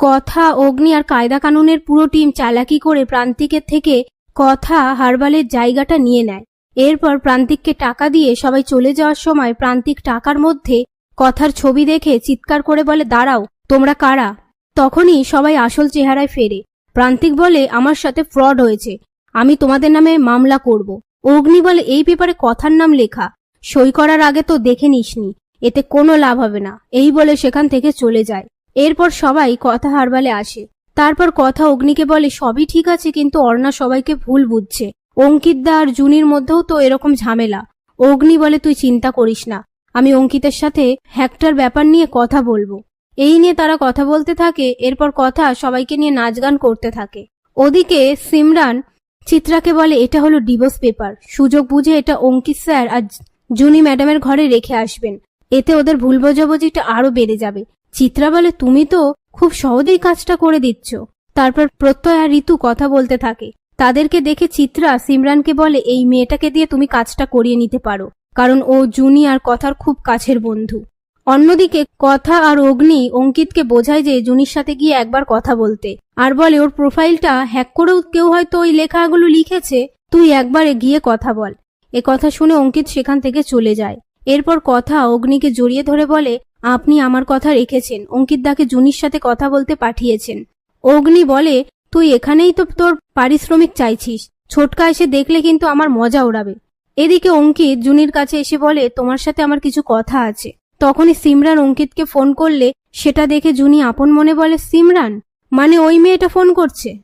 কথা, অগ্নি আর কায়দা কানুনের পুরো টিম চালাকি করে প্রান্তিকের থেকে কথা, হারবালের জায়গাটা নিয়ে নেয়। এরপর প্রান্তিককে টাকা দিয়ে সবাই চলে যাওয়ার সময় প্রান্তিক টাকার মধ্যে কথার ছবি দেখে চিৎকার করে বলে, দাঁড়াও, তোমরা কারা? তখনই সবাই আসল চেহারায় ফেরে। প্রান্তিক বলে, আমার সাথে ফ্রড হয়েছে, আমি তোমাদের নামে মামলা করব। অগ্নি বলে, এই পেপারে কথার নাম লেখা, সই করার আগে তো দেখে নিসনি, এতে কোনো লাভ হবে না। এই বলে সেখান থেকে চলে যায়। এরপর সবাই কথা হারবালে আসে। তারপর কথা অগ্নিকে বলে, সবই ঠিক আছে, কিন্তু অর্ণা সবাইকে ভুল বুঝছে। অঙ্কিতদা আর জুনির মধ্যেও তো এরকম ঝামেলা। অগ্নি বলে, তুই চিন্তা করিস না। আমি অঙ্কিতের সাথে হ্যাকটার ব্যাপার নিয়ে কথা বলব। এই নিয়ে তারা কথা বলতে থাকে, এরপর কথা সবাইকে নিয়ে নাচ গান করতে থাকে। ওদিকে সিমরান চিত্রাকে বলে, এটা হলো ডিভোর্স পেপার। সুযোগ বুঝে এটা অঙ্কিত স্যার আর জুনি ম্যাডামের ঘরে রেখে আসবেন। এতে ওদের ভুল বোঝাবুঝিটা আরও বেড়ে যাবে। চিত্রা বলে, তুমি তো খুব সহজেই কাজটা করে দিচ্ছ। তারপর প্রত্যয় আর ঋতু কথা বলতে থাকে। তাদেরকে দেখে চিত্রা সিমরানকে বলে, এই মেয়েটাকে দিয়ে তুমি কাজটা করিয়ে নিতে পারো, কারণ ও জুনি আর কথার খুব কাছের বন্ধু। অন্যদিকে কথা আর অগ্নি অঙ্কিতকে বোঝায় যে, জুনির সাথে গিয়ে একবার কথা বলতে। আর বলে, ওর প্রোফাইলটা হ্যাক করেও কেউ হয়তো ওই লেখাগুলো লিখেছে, তুই একবারে গিয়ে কথা বল। এ কথা শুনে অঙ্কিত সেখান থেকে চলে যায়। এরপর কথা অগ্নিকে জড়িয়ে ধরে বলে, আপনি আমার কথা রেখেছেন। অঙ্কিত দাকে জুনির সাথে কথা বলতে পাঠিয়েছেন। অগ্নি বলে, তুই এখানেই তো তোর পারিশ্রমিক চাইছিস। ছোটকা এসে দেখলে কিন্তু আমার মজা ওড়াবে এদিকে অঙ্কিত জুনির কাছে এসে বলে, তোমার সাথে আমার কিছু কথা আছে। তখনই সিমরান অঙ্কিতকে ফোন করলে, সেটা দেখে জুনি আপন মনে বলে, সিমরান? মানে ওই মেয়েটা ফোন করছে?